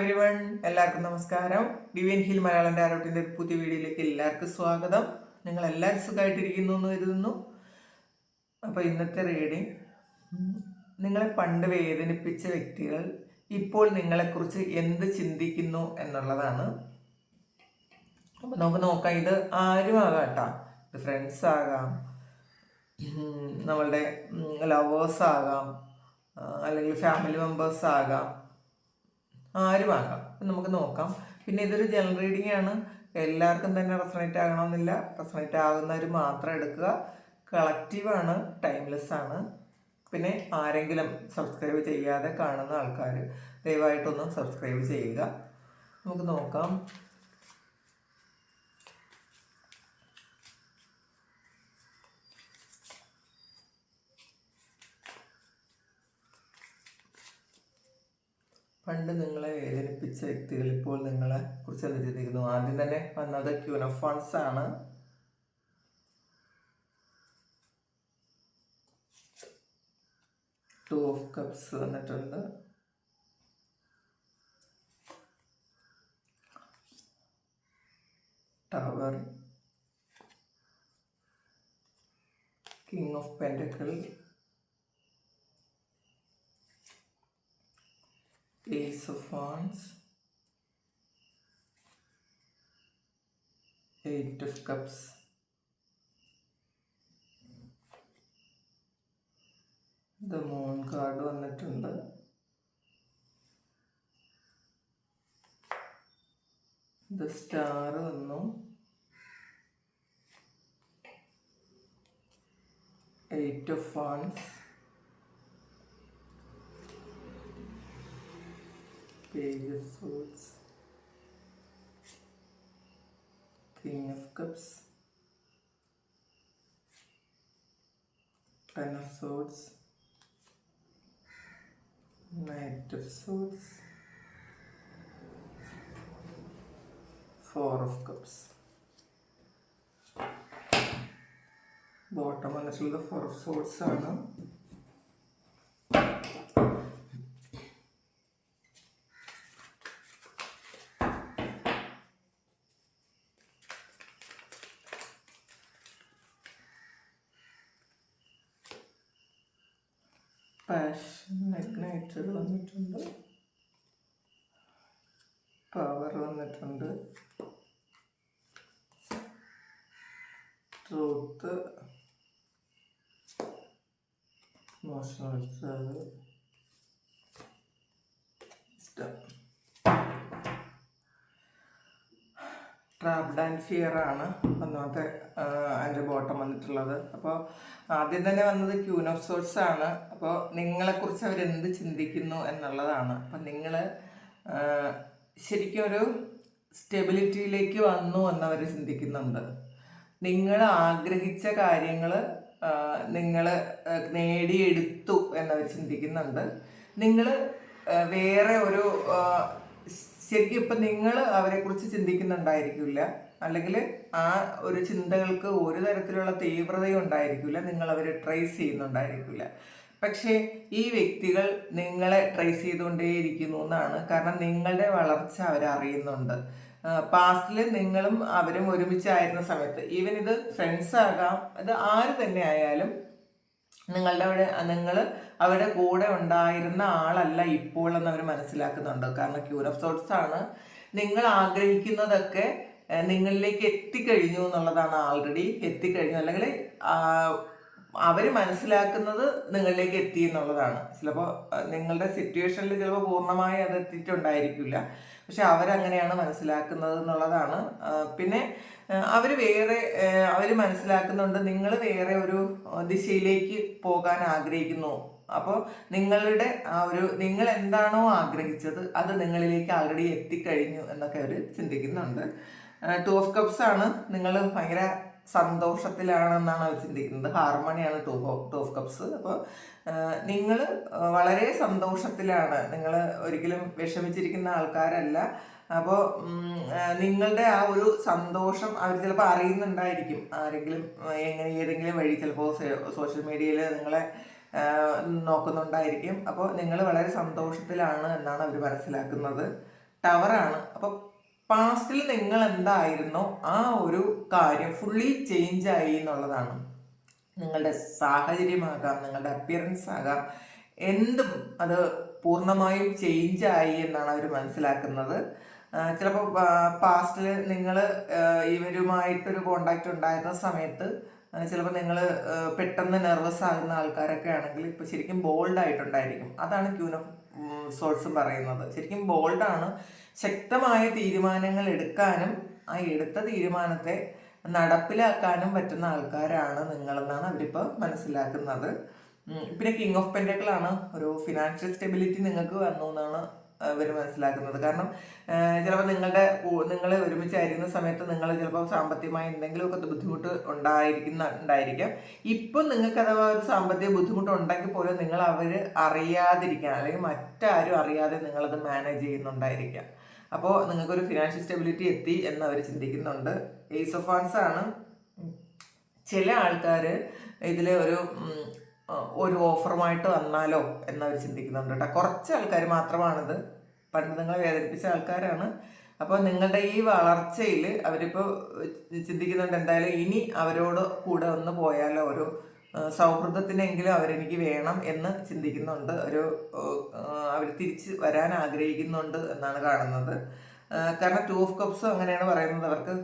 Every one എല്ലാവർക്കും നമസ്കാരം. Deviant hill Malayalam ഒരു പുതിയ വീഡിയോയിലേക്ക് എല്ലാവർക്കും സ്വാഗതം. നിങ്ങൾ എല്ലാവരും സുഖമായിട്ടിരിക്കുന്നു എന്ന് കരുതുന്നു. അപ്പോൾ ഇന്നത്തെ റീഡിങ് നിങ്ങളെ പണ്ട് വേദനിപ്പിച്ച വ്യക്തികൾ ഇപ്പോൾ നിങ്ങളെക്കുറിച്ച് എന്ത് ചിന്തിക്കുന്നു എന്നുള്ളതാണ്. അപ്പോൾ നമുക്ക് നോക്കാം ഇത് ആരും ആകാം കേട്ടോ ഇത് ഫ്രണ്ട്സ് ആകാം നമ്മളുടെ ലവേഴ്സ് ആകാം അല്ലെങ്കിൽ ഫാമിലി മെമ്പേഴ്സ് ആകാം. ആരും ആകാം അപ്പം നമുക്ക് നോക്കാം. പിന്നെ ഇതൊരു ജനറൽ റീഡിംഗ് ആണ്. എല്ലാവർക്കും തന്നെ റെസണേറ്റ് ആകണമെന്നില്ല. റെസണേറ്റ് ആകുന്നവർ മാത്രം എടുക്കുക. കളക്റ്റീവാണ് ടൈംലെസ് ആണ്. പിന്നെ ആരെങ്കിലും സബ്സ്ക്രൈബ് ചെയ്യാതെ കാണുന്ന ആൾക്കാർ ദയവായിട്ടൊന്ന് സബ്സ്ക്രൈബ് ചെയ്യുക. നമുക്ക് നോക്കാം. പണ്ട് നിങ്ങളെ വേദനിപ്പിച്ച വ്യക്തികൾ ഇപ്പോൾ നിങ്ങളെ കുറിച്ച് എന്ത് ചിന്തിക്കുന്നു ആദ്യം തന്നെ വന്നത് ക്യൂനഫോൺസ് ആണ്. ടു ഓഫ് കപ്സ് വന്നിട്ടുണ്ട്. Tower. King of pentacle of Eight of Cups, The Moon card വന്നിട്ടുണ്ട് The Star വന്നു Eight of Wands Page of Swords, King of Cups, Ten of Swords, Knight of Swords, Four of Cups. Bottom വന്നിട്ടുള്ളത് four of swords ആണ് passion ignited വന്നിട്ടുണ്ട്. Power വന്നിട്ടുണ്ട്. Truth emotional ഇഷ്ടം trapped and fear ആണ് ഒന്നാമത്തെ അതിന്റെ bottom വന്നിട്ടുള്ളത്. അപ്പോൾ ആദ്യം തന്നെ വന്നത് ക്യൂൻ ഓഫ് സോഴ്സ് ആണ്. അപ്പോൾ നിങ്ങളെക്കുറിച്ച് അവരെന്ത് ചിന്തിക്കുന്നു എന്നുള്ളതാണ്. അപ്പം നിങ്ങൾ ശരിക്കും ഒരു സ്റ്റെബിലിറ്റിയിലേക്ക് വന്നു എന്നവർ ചിന്തിക്കുന്നുണ്ട്. നിങ്ങൾ ആഗ്രഹിച്ച കാര്യങ്ങൾ നിങ്ങൾ നേടിയെടുത്തു എന്നവർ ചിന്തിക്കുന്നുണ്ട്. നിങ്ങൾ വേറെ ഒരു ശരിക്കും ഇപ്പം നിങ്ങൾ അവരെക്കുറിച്ച് ചിന്തിക്കുന്നുണ്ടായിരിക്കില്ല. അല്ലെങ്കിൽ ആ ഒരു ചിന്തകൾക്ക് ഒരു തരത്തിലുള്ള തീവ്രതയും ഉണ്ടായിരിക്കില്ല. നിങ്ങൾ അവരെ ട്രേസ് ചെയ്യുന്നുണ്ടായിരിക്കില്ല. പക്ഷേ ഈ വ്യക്തികൾ നിങ്ങളെ ട്രേസ് ചെയ്തുകൊണ്ടേയിരിക്കുന്നു എന്നാണ്. കാരണം നിങ്ങളുടെ വളർച്ച അവരറിയുന്നുണ്ട്. പാസ്റ്റിൽ നിങ്ങളും അവരും ഒരുമിച്ചായിരുന്ന സമയത്ത് ഈവൻ ഇത് ഫ്രണ്ട്സ് ആകാം ഇത് ആര് തന്നെ ആയാലും നിങ്ങളുടെ അവിടെ നിങ്ങൾ അവരുടെ കൂടെ ഉണ്ടായിരുന്ന ആളല്ല ഇപ്പോൾ എന്ന് അവർ മനസ്സിലാക്കുന്നുണ്ട്. കാരണം ക്യൂർ ഓഫ് സോട്ട്സ് ആണ്. നിങ്ങൾ ആഗ്രഹിക്കുന്നതൊക്കെ നിങ്ങളിലേക്ക് എത്തിക്കഴിഞ്ഞു എന്നുള്ളതാണ് ആൾറെഡി എത്തിക്കഴിഞ്ഞു. അല്ലെങ്കിൽ അവർ മനസ്സിലാക്കുന്നത് നിങ്ങളിലേക്ക് എത്തി എന്നുള്ളതാണ്. ചിലപ്പോൾ നിങ്ങളുടെ സിറ്റുവേഷനിൽ ചിലപ്പോൾ പൂർണമായി അത് എത്തിയിട്ടുണ്ടായിരിക്കില്ല. പക്ഷെ അവരങ്ങനെയാണ് മനസ്സിലാക്കുന്നത് എന്നുള്ളതാണ്. പിന്നെ അവർ വേറെ അവർ മനസ്സിലാക്കുന്നുണ്ട് നിങ്ങൾ വേറെ ഒരു ദിശയിലേക്ക് പോകാൻ ആഗ്രഹിക്കുന്നു. അപ്പോൾ നിങ്ങളുടെ ആ ഒരു നിങ്ങൾ എന്താണോ ആഗ്രഹിച്ചത് അത് നിങ്ങളിലേക്ക് ആൾറെഡി എത്തിക്കഴിഞ്ഞു എന്നൊക്കെ അവർ ചിന്തിക്കുന്നുണ്ട്. ടു ഓഫ് കപ്സ് ആണ്. നിങ്ങൾ ഭയങ്കര സന്തോഷത്തിലാണെന്നാണ് അവർ ചിന്തിക്കുന്നത്. ഹാർമണിയാണ് ടു ടു ഓഫ് കപ്സ് അപ്പോൾ നിങ്ങൾ വളരെ സന്തോഷത്തിലാണ്. നിങ്ങൾ ഒരിക്കലും വിഷമിച്ചിരിക്കുന്ന ആൾക്കാരല്ല. അപ്പോൾ നിങ്ങളുടെ ആ ഒരു സന്തോഷം അവർ ചിലപ്പോൾ അറിയുന്നുണ്ടായിരിക്കും. ആരെങ്കിലും എങ്ങനെ ഏതെങ്കിലും വഴി ചിലപ്പോൾ സോഷ്യൽ മീഡിയയിൽ നിങ്ങളെ നോക്കുന്നുണ്ടായിരിക്കും. അപ്പോൾ നിങ്ങൾ വളരെ സന്തോഷത്തിലാണ് എന്നാണ് അവർ മനസ്സിലാക്കുന്നത്. ടവറാണ് അപ്പോൾ പാസ്റ്റിൽ നിങ്ങൾ എന്തായിരുന്നോ? ആ ഒരു കാര്യം ഫുള്ളി ചേഞ്ച് ആയി എന്നുള്ളതാണ്. നിങ്ങളുടെ സാഹചര്യമാകാം നിങ്ങളുടെ അപ്പിയറൻസ് ആകാം എന്തും അത് പൂർണമായും ചേഞ്ച് ആയി എന്നാണ് അവർ മനസ്സിലാക്കുന്നത്. ചിലപ്പോൾ പാസ്റ്റിൽ നിങ്ങൾ ഇവരുമായിട്ടൊരു കോണ്ടാക്റ്റ് ഉണ്ടായിരുന്ന സമയത്ത് ചിലപ്പോൾ നിങ്ങൾ പെട്ടെന്ന് നെർവസ് ആകുന്ന ആൾക്കാരൊക്കെ ആണെങ്കിൽ ഇപ്പോൾ ശരിക്കും ബോൾഡ് ആയിട്ടുണ്ടായിരിക്കും. അതാണ് ക്യൂൻ ഓഫ് സോൾസ് പറയുന്നത്. ശരിക്കും ബോൾഡാണ് ശക്തമായ തീരുമാനങ്ങൾ എടുക്കാനും ആ എടുത്ത തീരുമാനത്തെ നടപ്പിലാക്കാനും പറ്റുന്ന ആൾക്കാരാണ് നിങ്ങളെന്നാണ് അവരിപ്പോൾ മനസ്സിലാക്കുന്നത്. പിന്നെ കിങ് ഓഫ് പെൻഡക്കിളാണ് ഒരു ഫിനാൻഷ്യൽ സ്റ്റെബിലിറ്റി നിങ്ങൾക്ക് വന്നു എന്നാണ് അവർ മനസ്സിലാക്കുന്നത്. കാരണം ചിലപ്പോൾ നിങ്ങളുടെ നിങ്ങൾ ഒരുമിച്ച് ഒരുമിച്ചായിരിക്കുന്ന സമയത്ത് നിങ്ങൾ ചിലപ്പോൾ സാമ്പത്തികമായി എന്തെങ്കിലുമൊക്കെ ബുദ്ധിമുട്ട് ഉണ്ടായിരിക്കുന്ന ഉണ്ടായിരിക്കാം. ഇപ്പം നിങ്ങൾക്ക് അഥവാ ഒരു സാമ്പത്തിക ബുദ്ധിമുട്ട് ഉണ്ടെങ്കിൽ പോലും നിങ്ങൾ അവർ അറിയാതിരിക്കാൻ അല്ലെങ്കിൽ മറ്റാരും അറിയാതെ നിങ്ങളത് മാനേജ് ചെയ്യുന്നുണ്ടായിരിക്കാം. അപ്പോൾ നിങ്ങൾക്കൊരു ഫിനാൻഷ്യൽ സ്റ്റെബിലിറ്റി എത്തി എന്ന് അവർ ചിന്തിക്കുന്നുണ്ട്. ഏസ് ഓഫ് ഫണ്ട്സ് ആണ്. ചില ആൾക്കാർ ഇതിൽ ഒരു ഒരു ഓഫറുമായിട്ട് വന്നാലോ എന്നവർ ചിന്തിക്കുന്നുണ്ട് കേട്ടോ. കുറച്ച് ആൾക്കാർ മാത്രമാണിത്. പണ്ട് നിങ്ങളെ വേദനിപ്പിച്ച ആൾക്കാരാണ്. അപ്പോൾ നിങ്ങളുടെ ഈ വളർച്ചയിൽ അവരിപ്പോൾ ചിന്തിക്കുന്നുണ്ട് എന്തായാലും ഇനി അവരോട് കൂടെ ഒന്ന് പോയാലോ ഒരു സൗഹൃദത്തിനെങ്കിലും അവരെനിക്ക് വേണം എന്ന് ചിന്തിക്കുന്നുണ്ട്. ഒരു അവർ തിരിച്ച് വരാൻ ആഗ്രഹിക്കുന്നുണ്ട് എന്നാണ് കാണുന്നത്. കാരണം ടു ഓഫ് കപ്സ് അങ്ങനെയാണ് പറയുന്നത്. അവർക്ക്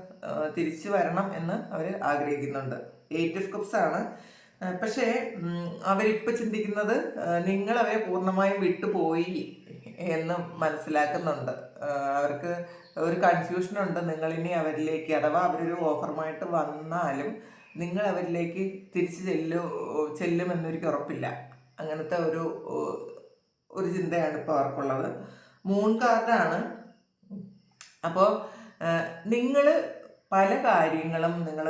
തിരിച്ചു വരണം എന്ന് അവർ ആഗ്രഹിക്കുന്നുണ്ട്. എയ്റ്റ് ഓഫ് കപ്സ് ആണ് പക്ഷേ അവരിപ്പോൾ ചിന്തിക്കുന്നത് നിങ്ങൾ അവരെ പൂർണമായും വിട്ടുപോയി എന്ന് മനസ്സിലാക്കുന്നുണ്ട്. അവർക്ക് ഒരു കൺഫ്യൂഷൻ ഉണ്ട്. നിങ്ങൾ ഇനി അവരിലേക്ക് അഥവാ അവരൊരു ഓഫറുമായിട്ട് വന്നാലും നിങ്ങൾ അവരിലേക്ക് തിരിച്ചു ചെല്ലു ചെല്ലുമെന്നൊരിക്കൽ ഉറപ്പില്ല. അങ്ങനത്തെ ഒരു ഒരു ചിന്തയാണ് ഇപ്പോൾ അവർക്കുള്ളത്. മൂൺ കാർഡാണ് അപ്പോൾ നിങ്ങൾ പല കാര്യങ്ങളും നിങ്ങൾ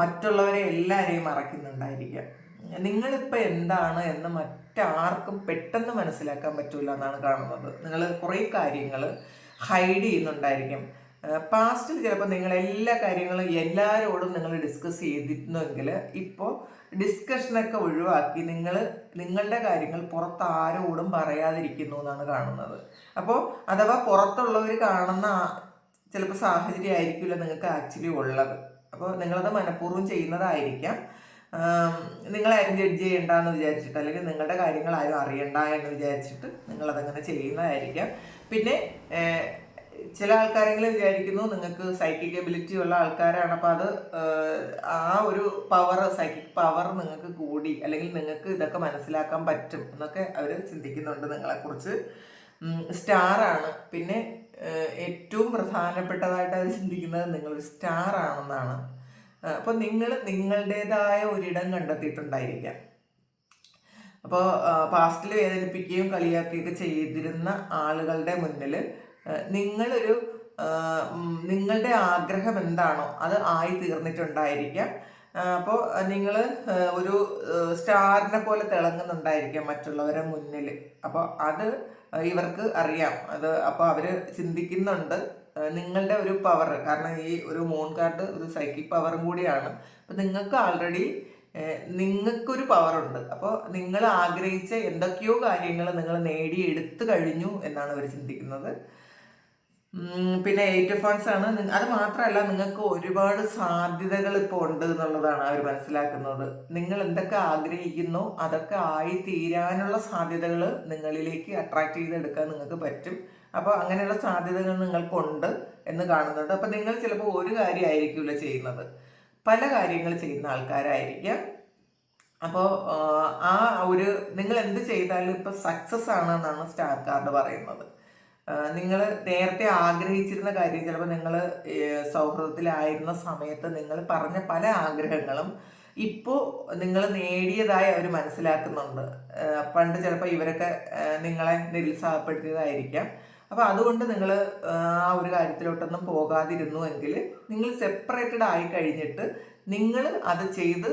മറ്റുള്ളവരെ എല്ലാവരെയും നിങ്ങൾ നിങ്ങളിപ്പോൾ എന്താണ് എന്ന് മറ്റാർക്കും പെട്ടെന്ന് മനസ്സിലാക്കാൻ പറ്റില്ല എന്നാണ് കാണുന്നത്. നിങ്ങൾ കുറേ കാര്യങ്ങൾ ഹൈഡ് ചെയ്യുന്നുണ്ടായിരിക്കും. പാസ്റ്റിൽ ചിലപ്പോൾ നിങ്ങൾ എല്ലാ കാര്യങ്ങളും എല്ലാവരോടും നിങ്ങൾ ഡിസ്കസ് ചെയ്തിരുന്നുവെങ്കിൽ ഇപ്പോൾ ഡിസ്കഷനൊക്കെ ഒഴിവാക്കി നിങ്ങൾ നിങ്ങളുടെ കാര്യങ്ങൾ പുറത്ത് ആരോടും പറയാതിരിക്കുന്നു എന്നാണ് കാണുന്നത്. അപ്പോൾ അഥവാ പുറത്തുള്ളവർ കാണുന്ന ചിലപ്പോൾ സാഹചര്യം ആയിരിക്കില്ല നിങ്ങൾക്ക് ആക്ച്വലി ഉള്ളത്. അപ്പോൾ നിങ്ങളത് മനഃപൂർവം ചെയ്യുന്നതായിരിക്കാം. ആം, നിങ്ങളാരും ജഡ്ജ് ചെയ്യണ്ട എന്ന് വിചാരിച്ചിട്ട് അല്ലെങ്കിൽ നിങ്ങളുടെ കാര്യങ്ങൾ ആരും അറിയണ്ട എന്ന് വിചാരിച്ചിട്ട് നിങ്ങളതങ്ങനെ ചെയ്യുന്നതായിരിക്കാം. പിന്നെ ചില ആൾക്കാരെങ്കിലും വിചാരിക്കുന്നു നിങ്ങൾക്ക് സൈക്കിക് എബിലിറ്റി ഉള്ള ആൾക്കാരാണ്. അപ്പോൾ അത് ആ ഒരു പവർ സൈക്കിക് പവർ നിങ്ങൾക്ക് കൂടി അല്ലെങ്കിൽ നിങ്ങൾക്ക് ഇതൊക്കെ മനസ്സിലാക്കാൻ പറ്റും എന്നൊക്കെ അവർ ചിന്തിക്കുന്നുണ്ട് നിങ്ങളെക്കുറിച്ച്. സ്റ്റാറാണ് പിന്നെ ഏറ്റവും പ്രധാനപ്പെട്ടതായിട്ട് അവർ ചിന്തിക്കുന്നത് നിങ്ങളൊരു സ്റ്റാർ ആണെന്നാണ്. അപ്പോൾ നിങ്ങൾ നിങ്ങളുടേതായ ഒരിടം കണ്ടെത്തിയിട്ടുണ്ടായിരിക്കാം. അപ്പോൾ പാസ്റ്റിൽ വേദനിപ്പിക്കുകയും കളിയാക്കുകയൊക്കെ ചെയ്തിരുന്ന ആളുകളുടെ മുന്നിൽ നിങ്ങളൊരു നിങ്ങളുടെ ആഗ്രഹം എന്താണോ അത് ആയി തീർന്നിട്ടുണ്ടായിരിക്കാം. അപ്പോൾ നിങ്ങൾ ഒരു സ്റ്റാറിനെ പോലെ തിളങ്ങുന്നുണ്ടായിരിക്കാം മറ്റുള്ളവരുടെ മുന്നിൽ അപ്പോൾ അത് ഇവർക്ക് അറിയാം. അത് അപ്പോൾ അവർ ചിന്തിക്കുന്നുണ്ട്. നിങ്ങളുടെ ഒരു പവർ കാരണം ഈ ഒരു മൂൺ കാർഡ് ഒരു സൈക്കിക് പവറും കൂടിയാണ്. അപ്പം നിങ്ങൾക്ക് ആൾറെഡി നിങ്ങൾക്കൊരു പവറുണ്ട് അപ്പോൾ നിങ്ങൾ ആഗ്രഹിച്ച എന്തൊക്കെയോ കാര്യങ്ങൾ നിങ്ങൾ നേടിയെടുത്തു കഴിഞ്ഞു എന്നാണ് അവർ ചിന്തിക്കുന്നത്. പിന്നെ എയ്റ്റ് ഫണ്ട്സ് ആണ്. അത് മാത്രമല്ല നിങ്ങൾക്ക് ഒരുപാട് സാധ്യതകൾ ഇപ്പോൾ ഉണ്ട് എന്നുള്ളതാണ് അവർ മനസ്സിലാക്കുന്നത്. നിങ്ങൾ എന്തൊക്കെ ആഗ്രഹിക്കുന്നു അതൊക്കെ ആയി തീരാനുള്ള സാധ്യതകൾ നിങ്ങളിലേക്ക് അട്രാക്ട് ചെയ്തെടുക്കാൻ നിങ്ങൾക്ക് പറ്റും. അപ്പോൾ അങ്ങനെയുള്ള സാധ്യതകൾ നിങ്ങൾക്കുണ്ട് എന്ന് കാണുന്നുണ്ട്. അപ്പോൾ നിങ്ങൾ ചിലപ്പോൾ ഒരു കാര്യമായിരിക്കില്ല ചെയ്യുന്നത്. പല കാര്യങ്ങൾ ചെയ്യുന്ന ആൾക്കാരായിരിക്കാം. അപ്പോൾ ആ ഒരു നിങ്ങൾ എന്ത് ചെയ്താലും ഇപ്പോൾ സക്സസ് ആണ് എന്നാണ് സ്റ്റാർ കാർഡ് പറയുന്നത്. നിങ്ങൾ നേരത്തെ ആഗ്രഹിച്ചിരുന്ന കാര്യം ചിലപ്പോൾ നിങ്ങൾ സൗഹൃദത്തിലായിരുന്ന സമയത്ത് നിങ്ങൾ പറഞ്ഞ പല ആഗ്രഹങ്ങളും ഇപ്പോൾ നിങ്ങൾ നേടിയതായി അവർ മനസ്സിലാക്കുന്നുണ്ട്. പണ്ട് ചിലപ്പോൾ ഇവരൊക്കെ നിങ്ങളെ നിരുത്സാഹപ്പെടുത്തിയതായിരിക്കാം. അപ്പോൾ അതുകൊണ്ട് നിങ്ങൾ ആ ഒരു കാര്യത്തിലോട്ടൊന്നും പോകാതിരുന്നു എങ്കിൽ നിങ്ങൾ സെപ്പറേറ്റഡ് ആയി കഴിഞ്ഞിട്ട് നിങ്ങൾ അത് ചെയ്ത്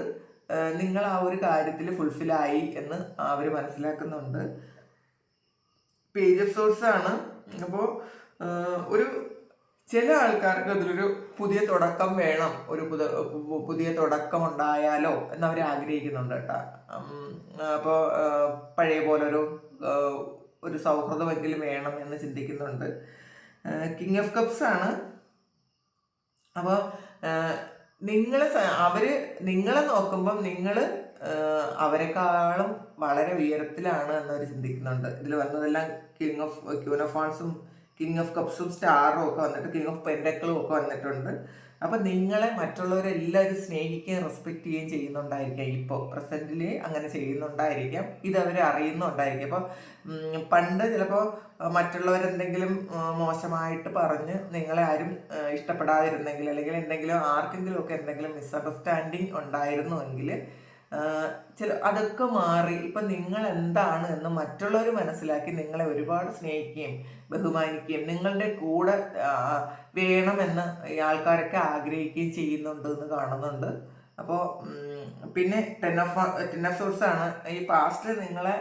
നിങ്ങൾ ആ ഒരു കാര്യത്തിൽ ഫുൾഫില്ലായി എന്ന് അവർ മനസ്സിലാക്കുന്നുണ്ട്. പേജ് ഓഫ് സോഴ്സ് ആണ്. അപ്പോൾ ഒരു ചില ആൾക്കാർക്ക് അതിലൊരു പുതിയ തുടക്കം വേണം. ഒരു പുതിയ തുടക്കം ഉണ്ടായാലോ എന്നവർ ആഗ്രഹിക്കുന്നുണ്ട് കേട്ടോ. അപ്പോൾ പഴയ പോലെ ഒരു സൗഹൃദമെങ്കിലും വേണം എന്ന് ചിന്തിക്കുന്നുണ്ട്. കിങ് ഓഫ് കപ്സ് ആണ്. അപ്പോൾ നിങ്ങൾ അവർ നിങ്ങളെ നോക്കുമ്പം നിങ്ങൾ അവരെക്കാളും വളരെ ഉയരത്തിലാണ് എന്നവർ ചിന്തിക്കുന്നുണ്ട്. ഇതിൽ വന്നതെല്ലാം കിങ് ഓഫ് ക്യൂൻ ഓഫ് ഫാൺസും കിങ് ഓഫ് കപ്സും സ്റ്റാറും ഒക്കെ വന്നിട്ട് കിങ് ഓഫ് പെൻഡക്കളും ഒക്കെ വന്നിട്ടുണ്ട്. അപ്പം നിങ്ങളെ മറ്റുള്ളവരെല്ലാവരും സ്നേഹിക്കുകയും റെസ്പെക്ട് ചെയ്യുകയും ചെയ്യുന്നുണ്ടായിരിക്കാം. ഇപ്പോൾ പ്രസന്റിൽ അങ്ങനെ ചെയ്യുന്നുണ്ടായിരിക്കാം. ഇത് അവർ അറിയുന്നുണ്ടായിരിക്കും. അപ്പോൾ പണ്ട് ചിലപ്പോൾ മറ്റുള്ളവരെന്തെങ്കിലും മോശമായിട്ട് പറഞ്ഞ് നിങ്ങളെ ആരും ഇഷ്ടപ്പെടാതിരുന്നെങ്കിൽ അല്ലെങ്കിൽ എന്തെങ്കിലും ആർക്കെങ്കിലും ഒക്കെ എന്തെങ്കിലും മിസ്അണ്ടർസ്റ്റാൻഡിങ് ഉണ്ടായിരുന്നുവെങ്കിൽ ചില അതൊക്കെ മാറി ഇപ്പം നിങ്ങൾ എന്താണ് എന്ന് മറ്റുള്ളവർ മനസ്സിലാക്കി നിങ്ങളെ ഒരുപാട് സ്നേഹിക്കുകയും ബഹുമാനിക്കുകയും നിങ്ങളുടെ കൂടെ വേണമെന്ന് ആൾക്കാരൊക്കെ ആഗ്രഹിക്കുകയും ചെയ്യുന്നുണ്ട് എന്ന് കാണുന്നുണ്ട്. അപ്പോൾ പിന്നെ ten of ten of swords ആണ്. ഈ പാസ്റ്റിൽ നിങ്ങളെ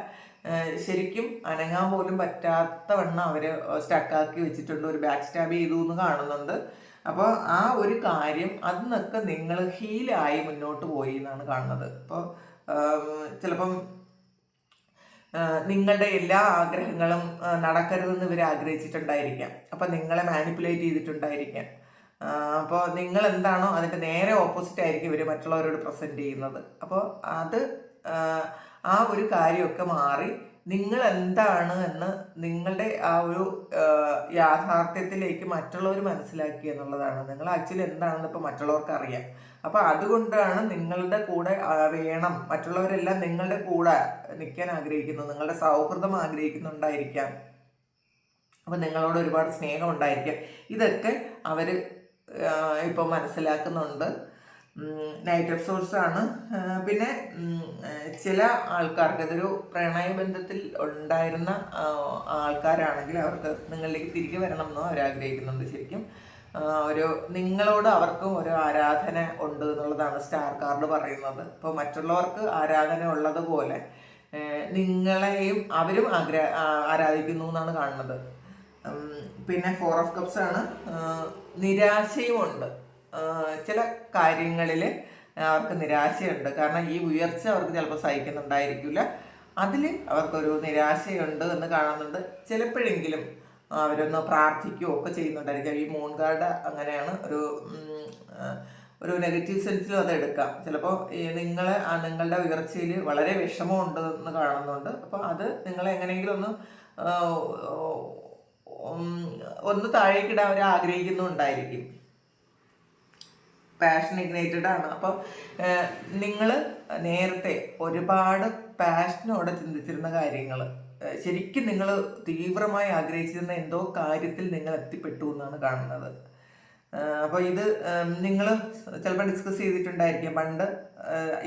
ശരിക്കും അനങ്ങാൻ പോലും പറ്റാത്ത വണ്ണം അവർ സ്റ്റക്കാക്കി വെച്ചിട്ടുണ്ട്. ഒരു ബാക്ക് സ്റ്റാബ് ചെയ്തു എന്ന് കാണുന്നുണ്ട്. അപ്പോൾ ആ ഒരു കാര്യം അതിന്നൊക്കെ നിങ്ങൾ ഹീലായി മുന്നോട്ട് പോയി എന്നാണ് കാണുന്നത്. അപ്പോൾ ചിലപ്പം നിങ്ങളുടെ എല്ലാ ആഗ്രഹങ്ങളും നടക്കരുതെന്ന് ഇവർ ആഗ്രഹിച്ചിട്ടുണ്ടായിരിക്കാം. അപ്പം നിങ്ങളെ മാനിപ്പുലേറ്റ് ചെയ്തിട്ടുണ്ടായിരിക്കാം. അപ്പോൾ നിങ്ങൾ എന്താണോ അതിന്റെ നേരെ ഓപ്പോസിറ്റ് ആയിരിക്കും ഇവർ മറ്റുള്ളവരോട് പ്രസന്റ് ചെയ്യുന്നത്. അപ്പോൾ അത് ആ ഒരു കാര്യമൊക്കെ മാറി നിങ്ങൾ എന്താണ് എന്ന് നിങ്ങളുടെ ആ ഒരു യാഥാർത്ഥ്യത്തിലേക്ക് മറ്റുള്ളവർ മനസ്സിലാക്കി എന്നുള്ളതാണ്. നിങ്ങൾ ആക്ച്വലി എന്താണെന്ന് ഇപ്പോൾ മറ്റുള്ളവർക്ക് അറിയാം. അപ്പോൾ അതുകൊണ്ടാണ് നിങ്ങളുടെ കൂടെ അറിയണം. മറ്റുള്ളവരെല്ലാം നിങ്ങളുടെ കൂടെ നിൽക്കാൻ ആഗ്രഹിക്കുന്നു. നിങ്ങളുടെ സൗഹൃദം ആഗ്രഹിക്കുന്നുണ്ടായിരിക്കാം. അപ്പം നിങ്ങളോട് ഒരുപാട് സ്നേഹം ഉണ്ടായിരിക്കാം. ഇതൊക്കെ അവർ ഇപ്പോൾ മനസ്സിലാക്കുന്നുണ്ട്. ഓഫ് സോഴ്സ് ആണ്. പിന്നെ ചില ആൾക്കാർക്ക് അതൊരു പ്രണയബന്ധത്തിൽ ഉണ്ടായിരുന്ന ആൾക്കാരാണെങ്കിൽ അവർക്ക് നിങ്ങളിലേക്ക് തിരികെ വരണം എന്നോ അവർ ആഗ്രഹിക്കുന്നുണ്ട് ശരിക്കും. ഒരു നിങ്ങളോട് അവർക്കും ഒരു ആരാധന ഉണ്ട് എന്നുള്ളതാണ് സ്റ്റാർ കാർഡ് പറയുന്നത്. ഇപ്പോൾ മറ്റുള്ളവർക്ക് ആരാധന ഉള്ളതുപോലെ നിങ്ങളെയും അവരും ആഗ്ര ആരാധിക്കുന്നു എന്നാണ് കാണുന്നത്. പിന്നെ ഫോർ ഓഫ് കപ്സ് ആണ്. നിരാശയും ഉണ്ട് ചില കാര്യങ്ങളിൽ അവർക്ക് നിരാശയുണ്ട്. കാരണം ഈ ഉയർച്ച അവർക്ക് ചിലപ്പോൾ സഹിക്കുന്നുണ്ടായിരിക്കില്ല. അതിൽ അവർക്കൊരു നിരാശയുണ്ട് എന്ന് കാണുന്നുണ്ട്. ചിലപ്പോഴെങ്കിലും അവരൊന്ന് പ്രാർത്ഥിക്കുകയോ ഒക്കെ ചെയ്യുന്നുണ്ടായിരിക്കും. ഈ മൂൺ കാർഡ് അങ്ങനെയാണ് ഒരു ഒരു നെഗറ്റീവ് സെൻസിലും അത് എടുക്കാം. ചിലപ്പോൾ നിങ്ങൾ നിങ്ങളെ നിങ്ങളുടെ ഉയർച്ചയിൽ വളരെ വിഷമമുണ്ട് എന്ന് കാണുന്നുണ്ട്. അപ്പോൾ അത് നിങ്ങളെ എങ്ങനെയെങ്കിലും ഒന്ന് ഒന്ന് താഴേക്കിടാൻ അവർ ആഗ്രഹിക്കുന്നുണ്ടായിരിക്കും. പാഷൻ ഇഗ്നേറ്റഡ് ആണ്. അപ്പം നിങ്ങൾ നേരത്തെ ഒരുപാട് പാഷനോടെ ചിന്തിച്ചിരുന്ന കാര്യങ്ങൾ ശരിക്കും നിങ്ങൾ തീവ്രമായി ആഗ്രഹിച്ചിരുന്ന എന്തോ കാര്യത്തിൽ നിങ്ങൾ എത്തിപ്പെട്ടു എന്നാണ് കാണുന്നത്. അപ്പോൾ ഇത് നിങ്ങൾ ചിലപ്പോൾ ഡിസ്കസ് ചെയ്തിട്ടുണ്ടായിരിക്കാം. പണ്ട്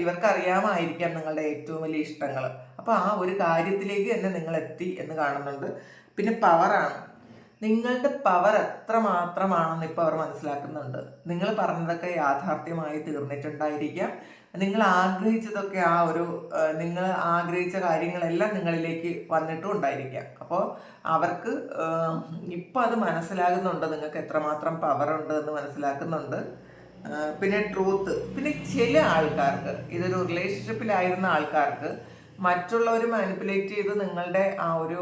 ഇവർക്കറിയാമായിരിക്കാം നിങ്ങളുടെ ഏറ്റവും വലിയ ഇഷ്ടങ്ങൾ അപ്പോൾ ആ ഒരു കാര്യത്തിലേക്ക് തന്നെ നിങ്ങൾ എത്തി എന്ന് കാണുന്നുണ്ട്. പിന്നെ പവറാണ് നിങ്ങളുടെ പവർ എത്ര മാത്രമാണെന്ന് ഇപ്പോൾ അവർ മനസ്സിലാക്കുന്നുണ്ട്. നിങ്ങൾ പറഞ്ഞതൊക്കെ യാഥാർത്ഥ്യമായി തീർന്നിട്ടുണ്ടായിരിക്കാം. നിങ്ങൾ ആഗ്രഹിച്ചതൊക്കെ ആ ഒരു നിങ്ങൾ ആഗ്രഹിച്ച കാര്യങ്ങളെല്ലാം നിങ്ങളിലേക്ക് വന്നിട്ടും ഉണ്ടായിരിക്കാം. അപ്പോൾ അവർക്ക് ഇപ്പോൾ ഇപ്പം അത് മനസ്സിലാകുന്നുണ്ട്. നിങ്ങൾക്ക് എത്രമാത്രം പവർ ഉണ്ട് എന്ന് മനസ്സിലാക്കുന്നുണ്ട്. പിന്നെ ട്രൂത്ത് പിന്നെ ചില ആൾക്കാർക്ക് ഇതൊരു റിലേഷൻഷിപ്പിലായിരുന്ന ആൾക്കാർക്ക് മറ്റുള്ളവർ മാനിപ്പുലേറ്റ് ചെയ്ത് നിങ്ങളുടെ ആ ഒരു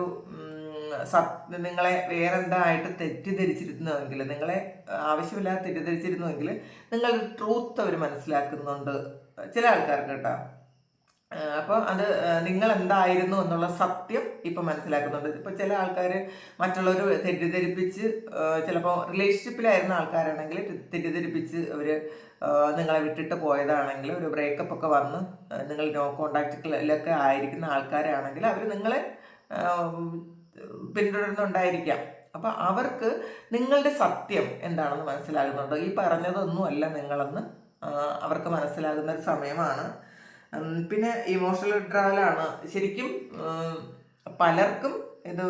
നിങ്ങളെ വേറെന്തായിട്ട് തെറ്റിദ്ധരിച്ചിരുന്നുവെങ്കിൽ നിങ്ങളെ ആവശ്യമില്ലാതെ തെറ്റിദ്ധരിച്ചിരുന്നുവെങ്കിൽ നിങ്ങൾ ട്രൂത്ത് അവർ മനസ്സിലാക്കുന്നുണ്ട്. ചില ആൾക്കാർക്ക് കേട്ടോ. അപ്പോൾ അത് നിങ്ങൾ എന്തായിരുന്നു എന്നുള്ള സത്യം ഇപ്പം മനസ്സിലാക്കുന്നുണ്ട്. ഇപ്പം ചില ആൾക്കാർ മറ്റുള്ളവർ തെറ്റിദ്ധരിപ്പിച്ച് ചിലപ്പോൾ റിലേഷൻഷിപ്പിലായിരുന്ന ആൾക്കാരാണെങ്കിൽ തെറ്റിദ്ധരിപ്പിച്ച് അവർ നിങ്ങളെ വിട്ടിട്ട് പോയതാണെങ്കിൽ ഒരു ബ്രേക്കപ്പ് ഒക്കെ വന്ന് നിങ്ങൾ നോ കോണ്ടാക്റ്റിലൊക്കെ ആയിരിക്കുന്ന ആൾക്കാരാണെങ്കിൽ അവർ നിങ്ങളെ പിന്തുടരുന്നുണ്ടായിരിക്കാം. അപ്പം അവർക്ക് നിങ്ങളുടെ സത്യം എന്താണെന്ന് മനസ്സിലാകുന്നുണ്ടോ? ഈ പറഞ്ഞതൊന്നുമല്ല നിങ്ങളെന്ന് അവർക്ക് മനസ്സിലാകുന്ന ഒരു സമയമാണ്. പിന്നെ ഇമോഷണൽ വിഡ്രാവലാണ് ശരിക്കും പലർക്കും ഇത്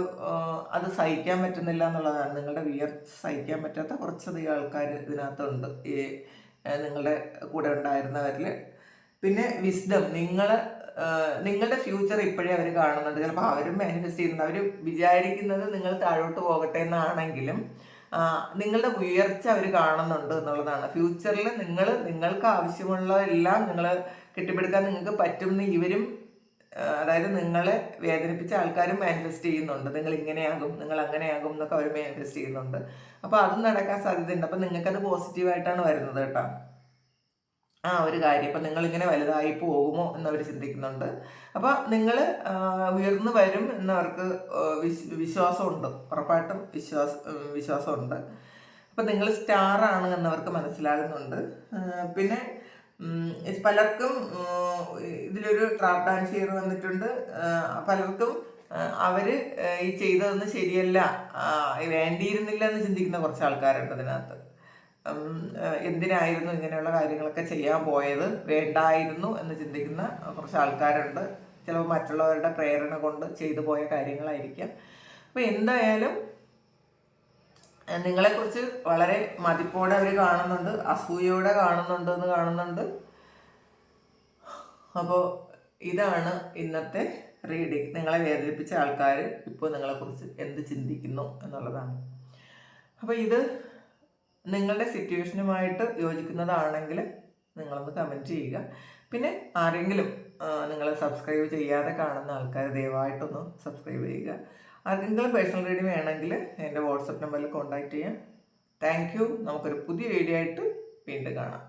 അത് സഹിക്കാൻ പറ്റുന്നില്ല എന്നുള്ളതാണ്. നിങ്ങളുടെ വിയർ സഹിക്കാൻ പറ്റാത്ത കുറച്ചധികം ആൾക്കാർ ഇതിനകത്തുണ്ട്. ഈ നിങ്ങളുടെ കൂടെ ഉണ്ടായിരുന്നവരിൽ പിന്നെ വിസ്ഡം നിങ്ങൾ നിങ്ങളുടെ ഫ്യൂച്ചർ ഇപ്പോഴേ അവർ കാണുന്നുണ്ട്. ചിലപ്പോൾ അവരും മാനിഫെസ്റ്റ് ചെയ്യുന്നുണ്ട്. അവർ വിചാരിക്കുന്നത് നിങ്ങൾ താഴോട്ട് പോകട്ടെ എന്നാണെങ്കിലും നിങ്ങളുടെ ഉയർച്ച അവർ കാണുന്നുണ്ട് എന്നുള്ളതാണ്. ഫ്യൂച്ചറിൽ നിങ്ങൾ നിങ്ങൾക്ക് ആവശ്യമുള്ള എല്ലാം നിങ്ങൾ കെട്ടിപ്പടുക്കാൻ നിങ്ങൾക്ക് പറ്റുമെന്ന് ഇവരും അതായത് നിങ്ങളെ വേദനിപ്പിച്ച ആൾക്കാരും മാനിഫെസ്റ്റ് ചെയ്യുന്നുണ്ട്. നിങ്ങൾ ഇങ്ങനെയാകും നിങ്ങൾ അങ്ങനെയാകും എന്നൊക്കെ അവർ മാനിഫെസ്റ്റ് ചെയ്യുന്നുണ്ട്. അപ്പോൾ അതും നടക്കാൻ സാധ്യതയുണ്ട്. അപ്പം നിങ്ങൾക്കത് പോസിറ്റീവായിട്ടാണ് വരുന്നത് കേട്ടോ. ആ ഒരു കാര്യം. ഇപ്പം നിങ്ങളിങ്ങനെ വലുതായി പോകുമോ എന്നവർ ചിന്തിക്കുന്നുണ്ട്. അപ്പോൾ നിങ്ങൾ ഉയർന്നു വരും എന്നവർക്ക് വിശ്വാസമുണ്ട്. ഉറപ്പായിട്ടും വിശ്വാസ വിശ്വാസമുണ്ട്. അപ്പം നിങ്ങൾ സ്റ്റാറാണ് എന്നവർക്ക് മനസ്സിലാകുന്നുണ്ട്. പിന്നെ പലർക്കും ഇതിലൊരു ട്രാപ്പ് ഡാൻസ് ചെയ്ത് വന്നിട്ടുണ്ട്. പലർക്കും അവർ ഈ ചെയ്തതൊന്നും ശരിയല്ല. വേണ്ടിയിരുന്നില്ല എന്ന് ചിന്തിക്കുന്ന കുറച്ച് ആൾക്കാരുണ്ട് ആ, എന്തിനായിരുന്നു ഇങ്ങനെയുള്ള കാര്യങ്ങളൊക്കെ ചെയ്യാൻ പോയത്? വേണ്ടായിരുന്നു എന്ന് ചിന്തിക്കുന്ന കുറച്ച് ആൾക്കാരുണ്ട്. ചിലപ്പോൾ മറ്റുള്ളവരുടെ പ്രേരണ കൊണ്ട് ചെയ്തു പോയ കാര്യങ്ങളായിരിക്കാം. അപ്പോൾ എന്തായാലും നിങ്ങളെക്കുറിച്ച് വളരെ മതിപ്പോടെ അവർ കാണുന്നുണ്ട് അസൂയോടെ കാണുന്നുണ്ട് എന്ന് കാണുന്നുണ്ട്. അപ്പോൾ ഇതാണ് ഇന്നത്തെ റീഡിങ്. നിങ്ങളെ വേദനിപ്പിച്ച ആൾക്കാർ ഇപ്പോൾ നിങ്ങളെക്കുറിച്ച് എന്ത് ചിന്തിക്കുന്നു എന്നുള്ളതാണ്. അപ്പോൾ ഇത് നിങ്ങളുടെ സിറ്റുവേഷനുമായിട്ട് യോജിക്കുന്നതാണെങ്കിൽ നിങ്ങളൊന്ന് കമന്റ് ചെയ്യുക. പിന്നെ ആരെങ്കിലും നിങ്ങൾ സബ്സ്ക്രൈബ് ചെയ്യാതെ കാണുന്ന ആൾക്കാർ ദയവായിട്ടൊന്ന് സബ്സ്ക്രൈബ് ചെയ്യുക. ആർക്കെങ്കിലും പേഴ്സണൽ റീഡിംഗ് വേണമെങ്കിൽ എന്റെ വാട്സപ്പ് നമ്പറിൽ കോൺടാക്റ്റ് ചെയ്യാം. താങ്ക് യു നമുക്കൊരു പുതിയ വീഡിയോ ആയിട്ട് വീണ്ടും കാണാം.